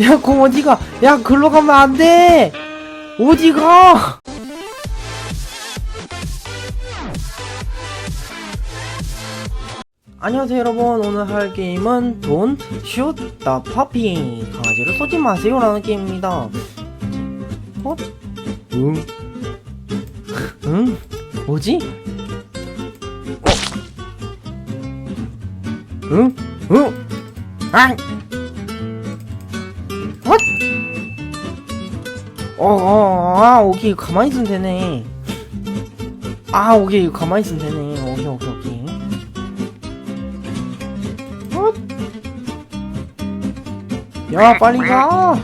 야, 공 어디가? 야, 글로 가면 안 돼! 어디가? 안녕하세요 여러분 오늘 할 게임은 Don't Shoot the Puppy 강아지를 쏘지 마세요 라는 게임입니다 어? 응? 응? 뭐지? 어? 응? 응? 아! 헛! 어, 어, 아, 오케이. 가만히 있으면 되네. 아, 오케이. 가만히 있으면 되네. 오케이, 오케이, 오케이. 헛! 야, 빨리 가!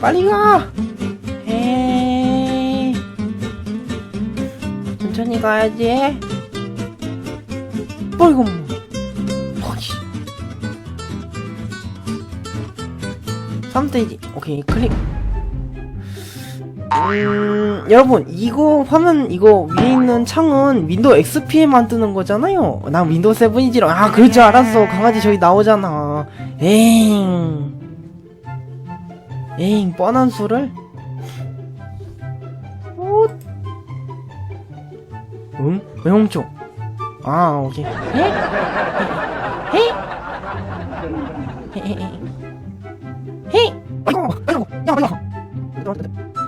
빨리 가! 에이. 천천히 가야지. 어이 3스테이지. 오케이, 클릭. 음, 여러분, 이거 화면, 이거 위에 있는 창은 윈도우 XP에만 뜨는 거잖아요? 난 윈도우 7이지롱. 아, 그럴 줄 알았어. 강아지 저기 나오잖아. 에잉. 에잉, 뻔한 수를? 어? 응? 왜 멈춰? 아, 오케이. 에? 에? 에? 에? 헤이!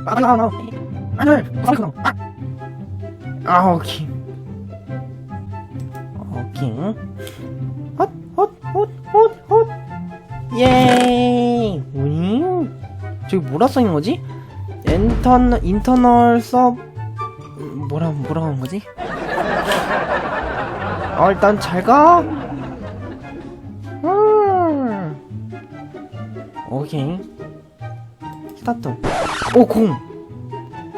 아, 나, 나, 아, 나, 아, 아, 아, 오케이. 오케이. 헛, 헛, 헛, 헛, 헛. 예. 우잉. 저기 뭐라 써있는 거지? 인터널, 인터널 서, 뭐라, 뭐라 하는 거지? 아, 일단 잘 가. 음. 오케이. 스타트. 오, 공.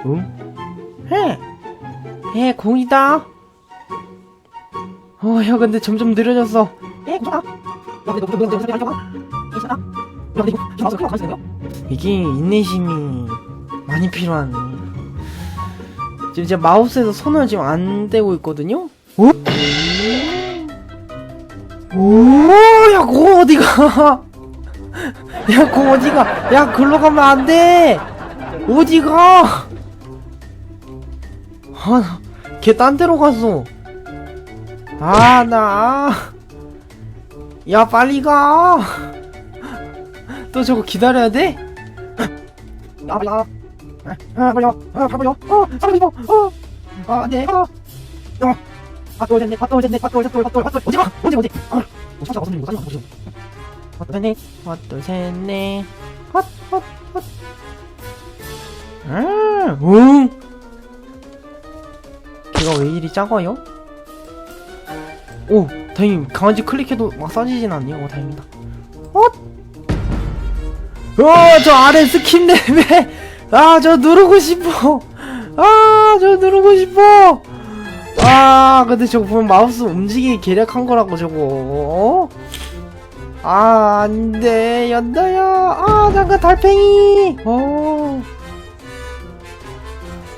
응? 해. 해, 공이다. 어, 야, 근데 점점 느려졌어. 예. 이게 인내심이 많이 필요하네. 지금 제가 마우스에서 손을 지금 안 대고 있거든요? 오? 오, 야, 공 어디가? 야, 공 어디가? 야, 글로 가면 안 돼! 어디가? 아, 걔 딴 데로 갔어. 아, 나. 야, 빨리 가! 또 저거 기다려야 돼? 아, 빨리 가. 아, 빨리 와. 아, 빨리 와. 어, 빨리 와. 어. 아, 네. 어. 어. 아, 또 오셨네. 아, 또 오셨네. 아, 또 오셨네. 아, 또 오셨네. 어디 가? 어디, 어디? 아, 어, 찾아가. 무슨 일이고, 찾아 가. 헛, 넷, 헛, 둘, 셋, 넷. 헛, 헛, 헛. 아, 응. 걔가 왜 이리 작아요? 오, 다행히 강아지 클릭해도 막 싸지진 않네요. 오, 다행이다. 헛. 어, 저 아래 스킵 레벨. 아, 저 누르고 싶어. 아, 저 누르고 싶어. 아, 근데 저거 보면 마우스 움직이기 계략한 거라고 저거. 어? 아, 안 돼, 연다야. 아, 잠깐 달팽이. 어.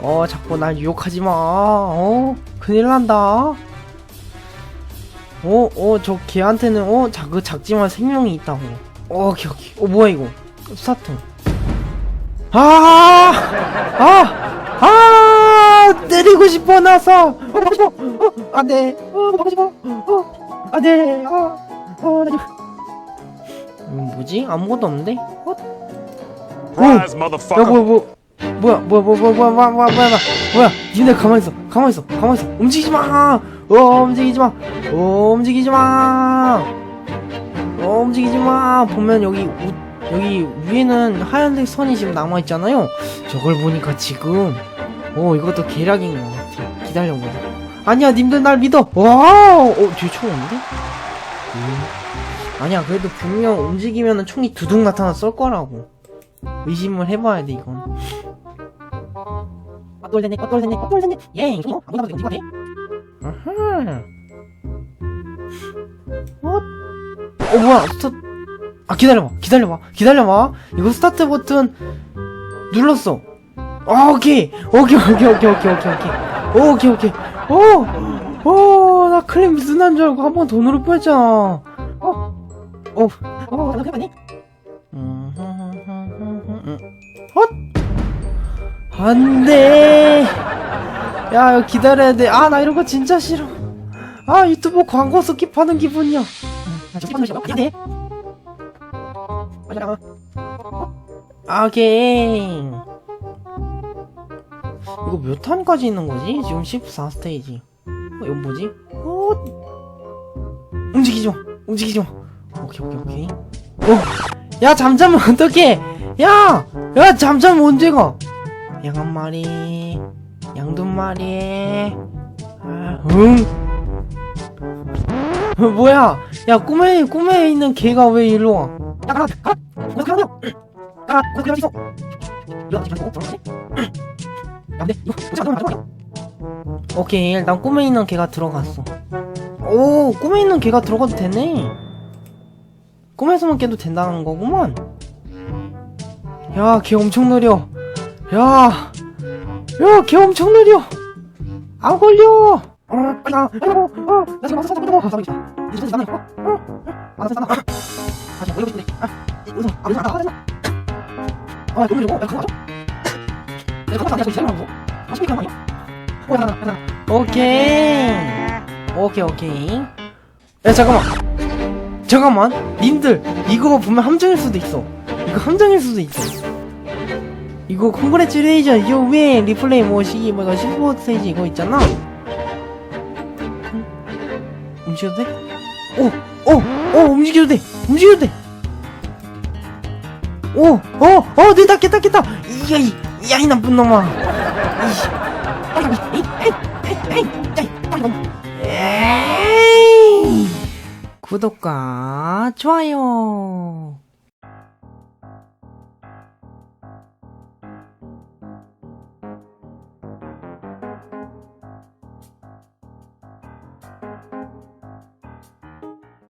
어, 자꾸 날 유혹하지 마. 어, 큰일 난다. 어, 어, 저 걔한테는, 어, 작, 그 작지만 생명이 있다고. 어, 오케이, 오케이. 어, 뭐야, 이거. 스타트. 아! 아! 아! 때리고 싶어, 나서! 어, 먹고 싶어! 어, 안 돼. 어, 먹고 싶어! 어, 안 돼. 어, 어, 나 지금. 음, 뭐지? 아무것도 없는데? 어? Surprise, 야, motherfucker. 뭐, 뭐, 뭐야, 뭐야, 뭐야, 뭐야, 뭐야, 뭐야, 뭐야, 뭐야, 뭐야, 니네 가만히 있어, 가만히 있어, 가만히 있어, 움직이지 마, 어, 움직이지 마, 어, 움직이지 마, 어, 움직이지 마. 보면 여기 우, 여기 위에는 하얀색 선이 지금 남아 있잖아요. 저걸 보니까 지금, 어, 이것도 계략인 것 같아. 기다려보자. 아니야, 님들 날 믿어. 와우, 어, 뒤에 총 없는데? 음. 아니야, 그래도 분명 움직이면은 총이 두둑 나타나 쏠 거라고. 의심을 해봐야 돼 이건. 엇돌렸네, 엇돌렸네, 엇돌렸네. 예, 이거 아무나 봐도 이거 돼. 아하. 어? 어 뭐야? 스타. 아 기다려봐, 기다려봐, 기다려봐. 이거 스타트 버튼 눌렀어. 아 오케이, 오케이, 오케이, 오케이, 오케이, 오케이, 오케이, 오케이, 오케이. 오, 오, 나 클립 무슨 난줄 알고 한번더 누를 뻔했잖아. 오. 오, 너 해봤니? 헛! 안 돼! 야, 이거 기다려야 돼. 아, 나 이런 거 진짜 싫어. 아, 유튜브 광고 스킵하는 기분이야. 아, 저 싫어. 안 돼. 맞아. 어? 오케이. 이거 몇 탄까지 있는 거지? 지금 14스테이지. 어, 이건 뭐지? 어? 움직이지 마! 움직이지 마! 오케이 오케이 오케이. 어야 잠자면 어떡해? 야! 야 잠자면 언제 가? 양 한 마리 양 두 마리. 아, 응? 어, 뭐야? 야 꿈에 꿈에 있는 개가 왜 일로 와? 야 가라 가라 거기 가라 거기 가라 있어 이거 아직 안 먹어? 야 근데 이거 안 들어가 오케이 일단 꿈에 있는 개가 들어갔어. 오 꿈에 있는 개가 들어가도 되네 꿈에서만 깨도 된다는 거구만 야, 걔 엄청 느려. 야, 야, 걔 엄청 느려. 안 걸려. 나 지금 와서. 아. 아, 너무. 야, 그거 맞아? 내가 안거 아니야? 야, 나, 나, 나. 오케이. 오케이, 오케이. 야, 잠깐만. 잠깐만. 님들, 이거 보면 함정일 수도 있어. 이거 함정일 수도 있어. 이거 콩그레츄레이션 요왜 리플레이 뭐시 뭐가 15 스테이지 이거 있잖아. 응? 움직여도 돼? 오, 오, 오 움직여도 돼. 움직여도 돼. 오, 어, 어, 됐다, 깼다, 깼다. 이야, 이, 야, 이 나쁜 놈아. 에이. 구독과 좋아요.